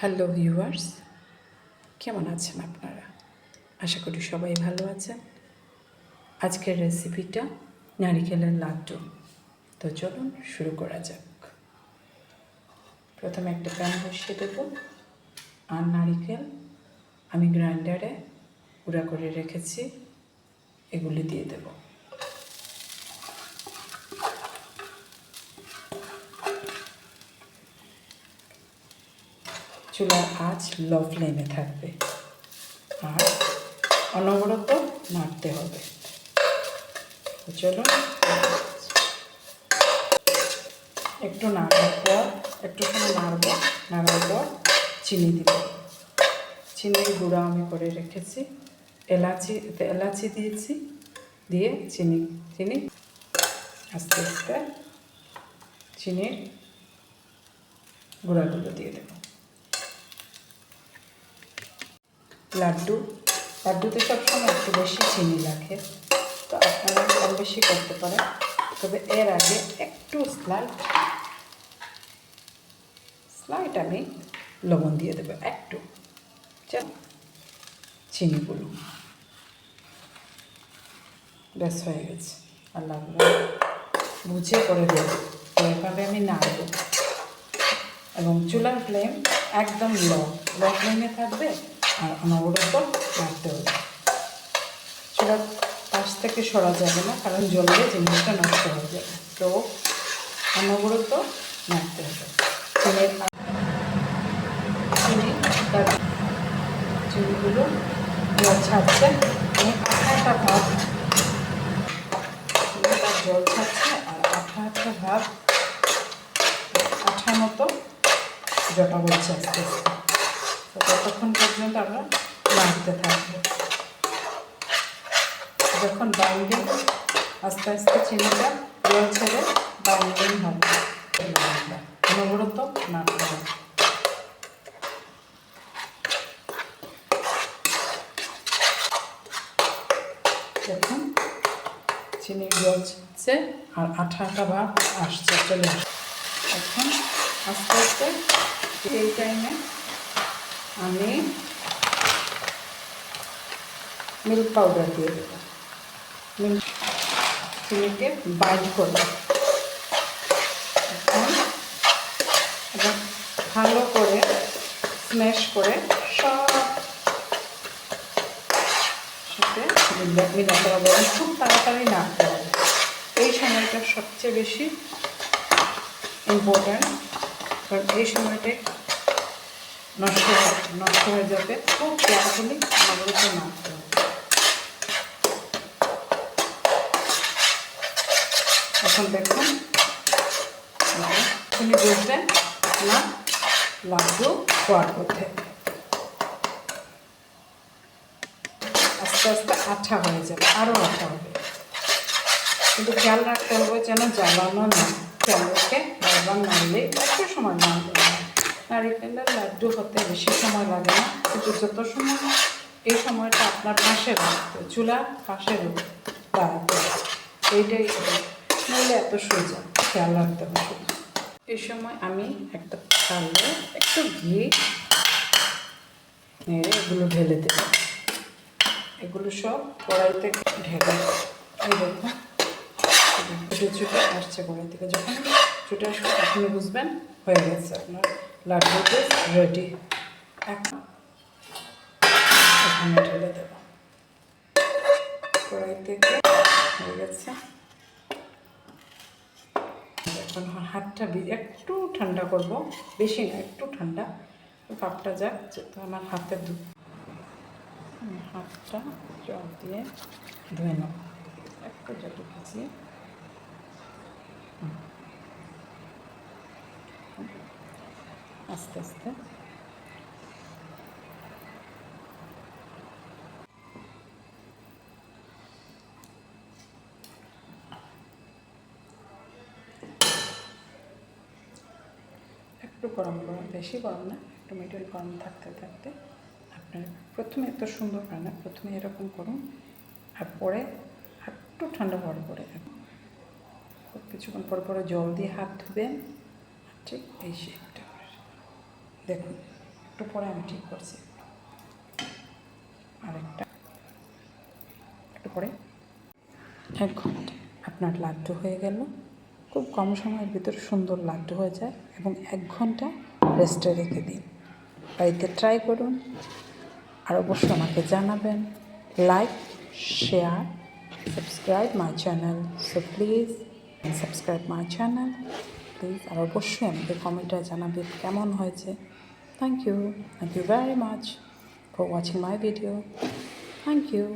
Hello viewers, কেমন আছেন আপনারা? আশা করি সবাই ভালো আছেন। আজকের রেসিপিটা নারিকেলের লাড্ডু। তো চলুন শুরু করা যাক। প্রথমে একটা প্যান বসিয়ে দেব। আর নারিকেল আমি গ্রাইন্ডারে গুঁড়া করে রেখেছি। এগুলি দিয়ে দেবো। চুলার আঁচ লো ফ্লেমে থাকবে। আর অনবরত নাড়তে হবে। তো চলুন, একটু নাড়ার পর, একটু সময় নাড়ব। নাড়ার পর চিনি দিব। চিনির গুঁড়া আমি করে রেখেছি। এলাচি এলাচি দিয়েছি। দিয়ে চিনি চিনি আস্তে আস্তে চিনির গুঁড়াগুলো দিয়ে দেবো। লাড্ডু। লাড্ডুতে সবসময় একটু বেশি চিনি লাগে। তো আপনারা কম বেশি করতে পারেন। তবে এর আগে একটু স্লাইট স্লাইট আমি লবণ দিয়ে দেবো একটু চল চিনিগুলো ব্যাস হয়ে গেছে। আর লাগবে বুঝে করে দেবো। তো এভাবে আমি নাড়ব। এবং চুলার ফ্লেম একদম লো। লো ফ্লেমে থাকবে আর অনবরত নাড়তে হবে। চুলার পাশ থেকে সরা যাবে না, কারণ জ্বললে জিনিসটা নষ্ট হয়ে যাবে। তো অনবরত নাড়তে হবে। চিনির চিনি তার চিনিগুলো জল ছাড়ছে। আঠা আঠা ভাব জল ছাড়ছে আর আঠা আঠা ভাব, আঠা মতো জটা বলছে আস্তে আস্তে। তো ততক্ষণ পর্যন্ত আমরা নাড়তে থাকব। যখন বাইন্ডিং আস্তে আস্তে চিনিটা জল ছেড়ে বাইন্ডিং হবে অনবরত নাড়তে দেখুন চিনি ছিটছে আর আঠা আঠা ভাব আসছে, চলে আসছে। এখন আস্তে আস্তে এই টাইমে আমি মিল্ক পাউডার দিয়ে দেবো। মিল্ক চিনিকে বাইট করব এবং ভালো করে স্ম্যাশ করে সব সাথে মিলাতে হবে খুব তাড়াতাড়ি নাড়তে হবে। এই সময়টা সবচেয়ে বেশি ইম্পর্ট্যান্ট কারণ এই সময়টাই নষ্ট নষ্ট হয়ে যাবে। খুব কেয়ারফুলি আমাদেরকে নাড়তে হবে। এখন দেখুন তুমি বুঝবেন না, লাড্ডু হওয়ার পথে আস্তে আস্তে আঠা হয়ে যাবে আরও আঠা হবে। কিন্তু খেয়াল রাখতে হবে যেন জ্বালানো না চালকে বারবার নাড়লে একটু সময় নাড়বে না নারিকেলের লাড্ডু হতে বেশি সময় লাগে না, কিন্তু যত সময় এই সময়টা আপনার পাশে রাখতে, চুলার পাশে দাঁড়াতে এইটাই নইলে এত সোজা, খেয়াল রাখতে হবে। এই সময় আমি একটা থালে একটু ঘি নেড়ে এগুলো ঢেলে দেব। এগুলো সব কড়াইতে ঢেলে এই দেখুন ছুটে ছুটে আসছে কড়াই থেকে। যখন ছুটে আসবে, তখনই বুঝবেন হয়ে গেছে আপনার লাড্ডুতে রেডি এখন ঢেলে দেব। এখন হাতটা একটু ঠান্ডা করব। বেশি না, একটু ঠান্ডা। কাপটা যাক, যেহেতু আমার হাতে দু হাতটা জল দিয়ে ধুয়ে নেব একটু জল ভিজিয়ে আস্তে আস্তে। একটু গরম গরম, বেশি গরম না, একটু মিডিয়াম গরম থাকতে থাকতে আপনার প্রথমে এত সুন্দর হয় না, প্রথমে এরকম করুন, আর পরে একটু ঠান্ডা হওয়ার পরে কিছুক্ষণ পর, পরে জল দিয়ে হাত ধুবেন ঠিক এই শেপটা দেখুন, একটু পরে আমি ঠিক করছি। আরেকটা। একটু পরে। এক ঘণ্টা। আপনার লাড্ডু হয়ে গেল। খুব কম সময়ের ভিতরে সুন্দর লাড্ডু হয়ে যায় এবং এক ঘণ্টা রেস্টে রেখে দিন। বাড়িতে ট্রাই করুন। আর অবশ্যই আমাকে জানাবেন। Like share subscribe my channel so please subscribe my channel please আর অবশ্যই আমাকে কমেন্টে জানাবে কেমন হয়েছে। Thank you thank you very much for watching my video thank you